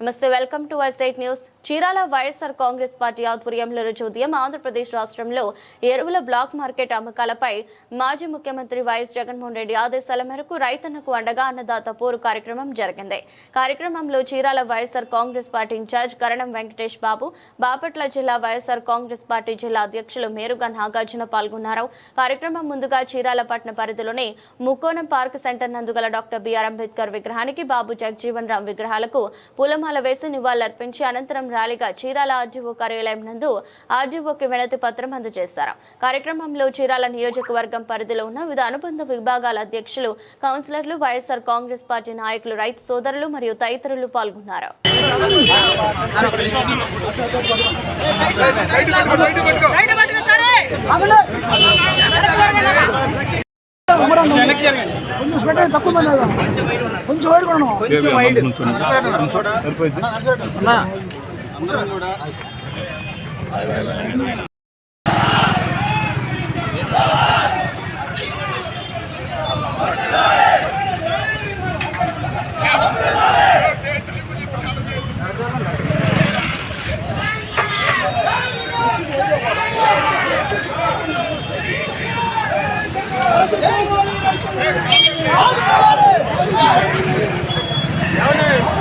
నమస్తే welcome to Vysite news. Chirala YSR Congress party ఆధ్వర్యంలో రోజు ఉదయం ఆంధ్రప్రదేశ్ రాష్ట్రంలో ఎరువుల బ్లాక్ మార్కెట్ అమ్మకాలపై మాజీ ముఖ్యమంత్రి వైఎస్ జగన్మోహన్ రెడ్డి ఆదేశాల మేరకు రైతన్నకు అండగా అన్నదాత పోరు కార్యక్రమం జరిగింది. కార్యక్రమంలో Chirala YSR Congress party in-charge Karanam Venkatesh Babu Bapatla జిల్లా వైఎస్ఆర్ కాంగ్రెస్ పార్టీ జిల్లా అధ్యక్షులు మేరుగా నాగార్జున పాల్గొన్నారు. కార్యక్రమం ముందుగా చీరాల పట్టణ పరిధిలోని ముక్కోణం పార్క్ సెంటర్ నందుగల డాక్టర్ బిఆర్ అంబేద్కర్ విగ్రహానికి బాబు జగజీవన్ రామ్ విగ్రహాలకు పూలమాల వేసి నివాళులర్పించి అనంతరం ర్యాలీగా చీరాల ఆర్డీఓ కార్యాలయం నందు ఆర్డీఓకి వినతి పత్రం అందజేశారు కార్యక్రమంలో చీరాల నియోజకవర్గం పరిధిలో ఉన్న వివిధ అనుబంధ విభాగాల అధ్యక్షులు కౌన్సిలర్లు వైఎస్ఆర్ కాంగ్రెస్ పార్టీ నాయకులు రైతు సోదరులు మరియు తదితరులు పాల్గొన్నారు కొంచెం స్వెటర్ తక్కువ మంది. కొంచెం వైడ్ కొనను కొంచెం వైడ్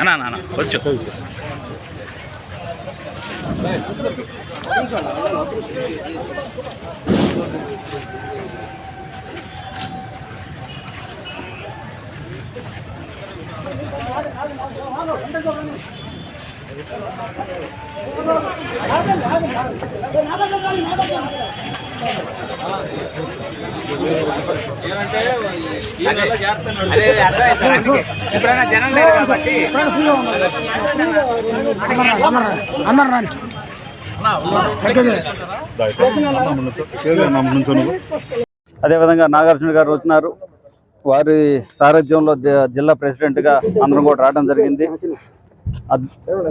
అన్నా అన్నా వచ్చు అదే అర్థమైంది సార్ అందుకే ఎప్పుడైనా జనం కాబట్టి. రాని తగ్గదు అదేవిధంగా నాగార్జున గారు వచ్చినారు. వారి సారథ్యంలో జ- జిల్లా ప్రెసిడెంట్గా అందరం కూడా రావడం జరిగింది.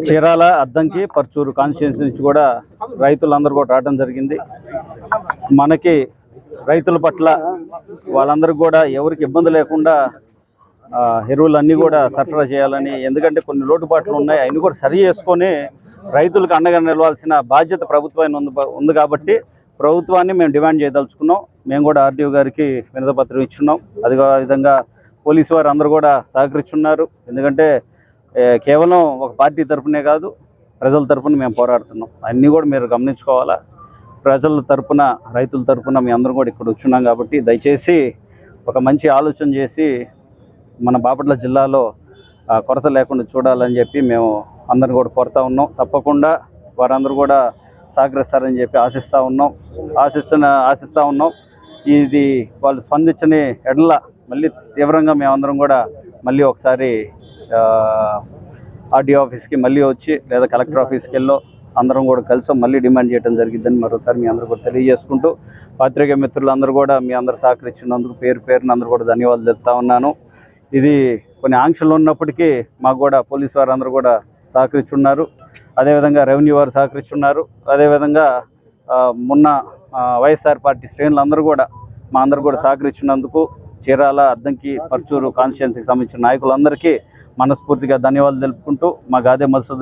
చీరాల అద్దంకి పర్చూరు కాన్స్టిట్యున్సీ నుంచి కూడా రైతులందరూ కూడా రావడం జరిగింది. మనకి రైతుల పట్ల వాళ్ళందరికీ కూడా ఎవరికి ఇబ్బంది లేకుండా ఎరువులన్నీ కూడా సరఫరా చేయాలని ఎందుకంటే కొన్ని లోటుపాట్లు ఉన్నాయి అవన్నీ కూడా సరి చేసుకొని రైతులకు అండగా నిలవాల్సిన బాధ్యత ప్రభుత్వాన్ని ఉంది ఉంది కాబట్టి ప్రభుత్వాన్ని మేము డిమాండ్ చేయదలుచుకున్నాం. మేము కూడా ఆర్డీఓ గారికి వినతపత్రం ఇచ్చున్నాం. అదే విధంగా పోలీసు వారు అందరూ కూడా సహకరిస్తున్నారు. ఎందుకంటే కేవలం ఒక పార్టీ తరఫునే కాదు ప్రజల తరపున మేము పోరాడుతున్నాం. అన్నీ కూడా మీరు గమనించుకోవాలా? ప్రజల తరపున రైతుల తరపున మీ అందరం కూడా ఇక్కడ వచ్చున్నాం కాబట్టి దయచేసి ఒక మంచి ఆలోచన చేసి మన బాపట్ల జిల్లాలో కొరత లేకుండా చూడాలని చెప్పి మేము అందరం కూడా కోరుతా ఉన్నాం. తప్పకుండా వారందరూ కూడా సహకరిస్తారని చెప్పి ఆశిస్తూ ఉన్నాం. ఆశిస్తున్న ఆశిస్తూ ఉన్నాం. ఇది వాళ్ళు స్పందించని ఎడల మళ్ళీ తీవ్రంగా మేమందరం కూడా మళ్ళీ ఒకసారి ఆర్డీఓ ఆఫీస్కి మళ్ళీ వచ్చి లేదా కలెక్టర్ ఆఫీస్కి వెళ్ళో అందరం కూడా కలిసి మళ్ళీ డిమాండ్ చేయడం జరిగిందని మరోసారి మీ అందరూ కూడా తెలియజేసుకుంటూ పాత్రికేయ మిత్రులందరూ కూడా మీ అందరు సహకరించినందుకు పేరు పేరున అందరూ కూడా ధన్యవాదాలు చెప్తా ఉన్నాను. ఇది కొన్ని ఆంక్షలు ఉన్నప్పటికీ మాకు కూడా పోలీసు వారు అందరూ కూడా సహకరిస్తున్నారు. అదేవిధంగా రెవెన్యూ వారు సహకరిస్తున్నారు. అదేవిధంగా మొన్న వైఎస్ఆర్ పార్టీ శ్రేణులు అందరూ కూడా మా అందరు కూడా సహకరించినందుకు చీరాల అద్దంకి పర్చూరు కాన్స్టిట్యున్సీకి సంబంధించిన నాయకులందరికీ మనస్ఫూర్తిగా ధన్యవాదాలు తెలుపుకుంటూ మా గాదే మధుసూదన్